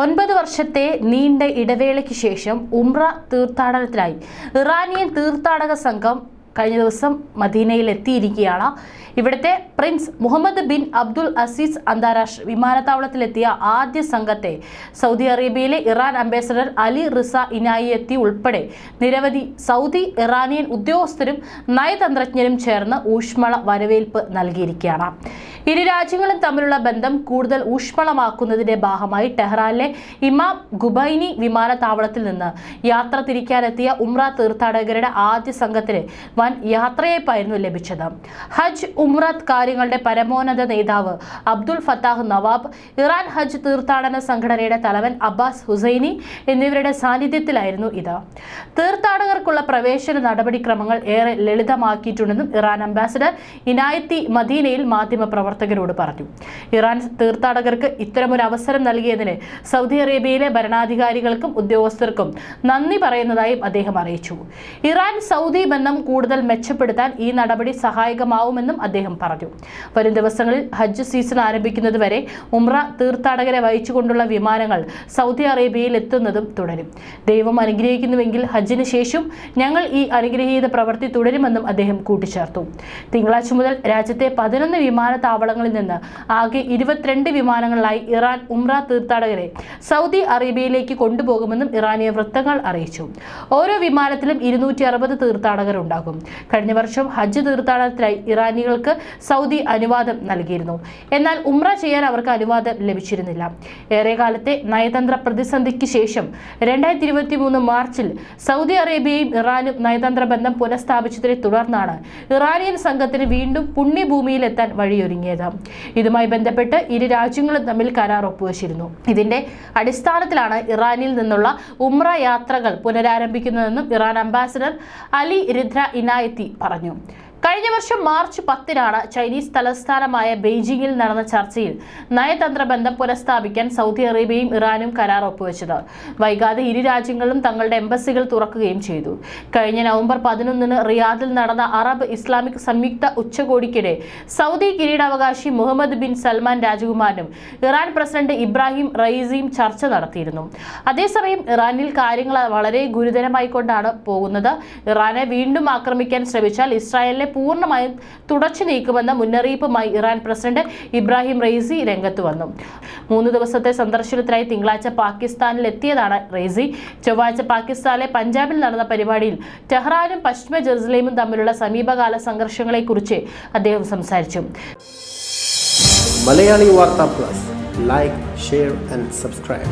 ഒൻപത് വർഷത്തെ നീണ്ട ഇടവേളയ്ക്ക് ശേഷം ഉംറ തീർത്ഥാടനത്തിനായി ഇറാനിയൻ തീർത്ഥാടക സംഘം കഴിഞ്ഞ ദിവസം മദീനയിൽ എത്തിയിരിക്കുകയാണ് ഇവിടുത്തെ prince Muhammad bin Abdul Aziz അന്താരാഷ്ട്ര വിമാനത്താവളത്തിലെത്തിയ ആദ്യ സംഘത്തെ സൗദി അറേബ്യയിലെ Iran ambassador Ali Reza Enayati ഉൾപ്പെടെ നിരവധി സൗദി ഇറാനിയൻ ഉദ്യോഗസ്ഥരും നയതന്ത്രജ്ഞരും ചേർന്ന് ഊഷ്മള വരവേൽപ്പ് നൽകിയിരിക്കുകയാണ്. ഇരു രാജ്യങ്ങളും തമ്മിലുള്ള ബന്ധം കൂടുതൽ ഊഷ്മളമാക്കുന്നതിന്റെ ഭാഗമായി ടെഹ്റാനിലെ ഇമാം ഗുബൈനി വിമാനത്താവളത്തിൽ നിന്ന് യാത്ര തിരിക്കാനെത്തിയ ഉംറ തീർത്ഥാടകരുടെ ആദ്യ സംഘത്തിന് വൻ യാത്രയയപ്പായിരുന്നു ലഭിച്ചത്. ഹജ്ജ് ഉംറത്ത് കാര്യങ്ങളുടെ പരമോന്നത നേതാവ് അബ്ദുൽ ഫത്താഹ് നവാബ് ഇറാൻ ഹജ്ജ് തീർത്ഥാടന സംഘടനയുടെ തലവൻ അബ്ബാസ് ഹുസൈനി എന്നിവരുടെ സാന്നിധ്യത്തിലായിരുന്നു ഇത്. തീർത്ഥാടകർക്കുള്ള പ്രവേശന നടപടിക്രമങ്ങൾ ഏറെ ലളിതമാക്കിയിട്ടുണ്ടെന്നും ഇറാൻ അംബാസിഡർ ഇനായത്തി മദീനയിൽ മാധ്യമപ്രവർത്തകരോട് പറഞ്ഞു. ഇറാൻ തീർത്ഥാടകർക്ക് ഇത്തരമൊരു അവസരം നൽകിയതിന് സൗദി അറേബ്യയിലെ ഭരണാധികാരികൾക്കും ഉദ്യോഗസ്ഥർക്കും നന്ദി പറയുന്നതായും അദ്ദേഹം അറിയിച്ചു. ഇറാൻ സൗദി ബന്ധം കൂടുതൽ മെച്ചപ്പെടുത്താൻ ഈ നടപടി സഹായകമാവുമെന്നും അദ്ദേഹം പറഞ്ഞു. വരും ദിവസങ്ങളിൽ ഹജ്ജ് സീസൺ ആരംഭിക്കുന്നതുവരെ ഉംറ തീർത്ഥാടകരെ വഹിച്ചുകൊണ്ടുള്ള വിമാനങ്ങൾ സൗദി അറേബ്യയിൽ എത്തുന്നതും തുടരും. ദൈവം അനുഗ്രഹിക്കുന്നുവെങ്കിൽ ഹജ്ജിന് ശേഷം ഞങ്ങൾ ഈ അനുഗ്രഹീത പ്രവൃത്തി തുടരുമെന്നും അദ്ദേഹം കൂട്ടിച്ചേർത്തു. തിങ്കളാഴ്ച മുതൽ രാജ്യത്തെ പതിനൊന്ന് വിമാനത്താവളങ്ങളിൽ നിന്ന് ആകെ ഇരുപത്തിരണ്ട് വിമാനങ്ങളിലായി ഇറാൻ ഉംറ തീർത്ഥാടകരെ സൗദി അറേബ്യയിലേക്ക് കൊണ്ടുപോകുമെന്നും ഇറാനിയ വൃത്തങ്ങൾ അറിയിച്ചു. ഓരോ വിമാനത്തിലും ഇരുന്നൂറ്റി അറുപത് തീർത്ഥാടകർ ഉണ്ടാകും കഴിഞ്ഞ വർഷം ഹജ്ജ് തീർത്ഥാടനത്തിനായി ഇറാനികൾക്ക് സൗദി അനുവാദം നൽകിയിരുന്നു. എന്നാൽ ഉംറ ചെയ്യാൻ അവർക്ക് അനുവാദം ലഭിച്ചിരുന്നില്ല. ഏറെക്കാലത്തെ നയതന്ത്ര പ്രതിസന്ധിക്ക് ശേഷം രണ്ടായിരത്തി ഇരുപത്തി മൂന്ന് മാർച്ചിൽ സൗദി അറേബ്യയും ഇറാനും നയതന്ത്ര ബന്ധം പുനഃസ്ഥാപിച്ചതിനെ തുടർന്നാണ് ഇറാനിയൻ സംഘത്തിന് വീണ്ടും പുണ്യഭൂമിയിലെത്താൻ വഴിയൊരുങ്ങിയത് ഇതുമായി ബന്ധപ്പെട്ട് ഇരു രാജ്യങ്ങളും തമ്മിൽ കരാർ ഒപ്പുവച്ചിരുന്നു. ഇതിന്റെ അടിസ്ഥാനത്തിലാണ് ഇറാനിൽ നിന്നുള്ള ഉമ്ര യാത്രകൾ പുനരാരംഭിക്കുന്നതെന്നും ഇറാൻ അംബാസിഡർ അലി രിദ്ര ഇനായത്തി പറഞ്ഞു. കഴിഞ്ഞ വർഷം മാർച്ച് പത്തിനാണ് ചൈനീസ് തലസ്ഥാനമായ ബെയ്ജിംഗിൽ നടന്ന ചർച്ചയിൽ നയതന്ത്ര ബന്ധം പുനഃസ്ഥാപിക്കാൻ സൗദി അറേബ്യയും ഇറാനും കരാർ ഒപ്പുവെച്ചത്. വൈകാതെ ഇരു രാജ്യങ്ങളും തങ്ങളുടെ എംബസികൾ തുറക്കുകയും ചെയ്തു. കഴിഞ്ഞ നവംബർ പതിനൊന്നിന് റിയാദിൽ നടന്ന അറബ് ഇസ്ലാമിക് സംയുക്ത ഉച്ചകോടിക്കിടെ സൗദി കിരീടാവകാശി മുഹമ്മദ് ബിൻ സൽമാൻ രാജകുമാരനും ഇറാൻ പ്രസിഡന്റ് ഇബ്രാഹിം റയീസിയും ചർച്ച നടത്തിയിരുന്നു. അതേസമയം ഇറാനിൽ കാര്യങ്ങൾ വളരെ ഗുരുതരമായിക്കൊണ്ടാണ് പോകുന്നത്. ഇറാനെ വീണ്ടും ആക്രമിക്കാൻ ശ്രമിച്ചാൽ ഇസ്രായേലിനെ പൂർണമായും തുടച്ചു നീക്കുമെന്ന മുന്നറിയിപ്പുമായി ഇറാൻ പ്രസിഡന്റ് ഇബ്രാഹിം റെയ്സി രംഗത്ത് വന്നു. മൂന്ന് ദിവസത്തെ സന്ദർശനത്തിനായി തിങ്കളാഴ്ച പാകിസ്ഥാനിൽ എത്തിയതാണ് റെയ്സി. ചൊവ്വാഴ്ച പാകിസ്ഥാനിലെ പഞ്ചാബിൽ നടന്ന പരിപാടിയിൽ ടെഹ്റാനും പശ്ചിമ ജെറുസലേമും തമ്മിലുള്ള സമീപകാല സംഘർഷങ്ങളെക്കുറിച്ച് അദ്ദേഹം സംസാരിച്ചു. Malayali Vartha plus. Like share and subscribe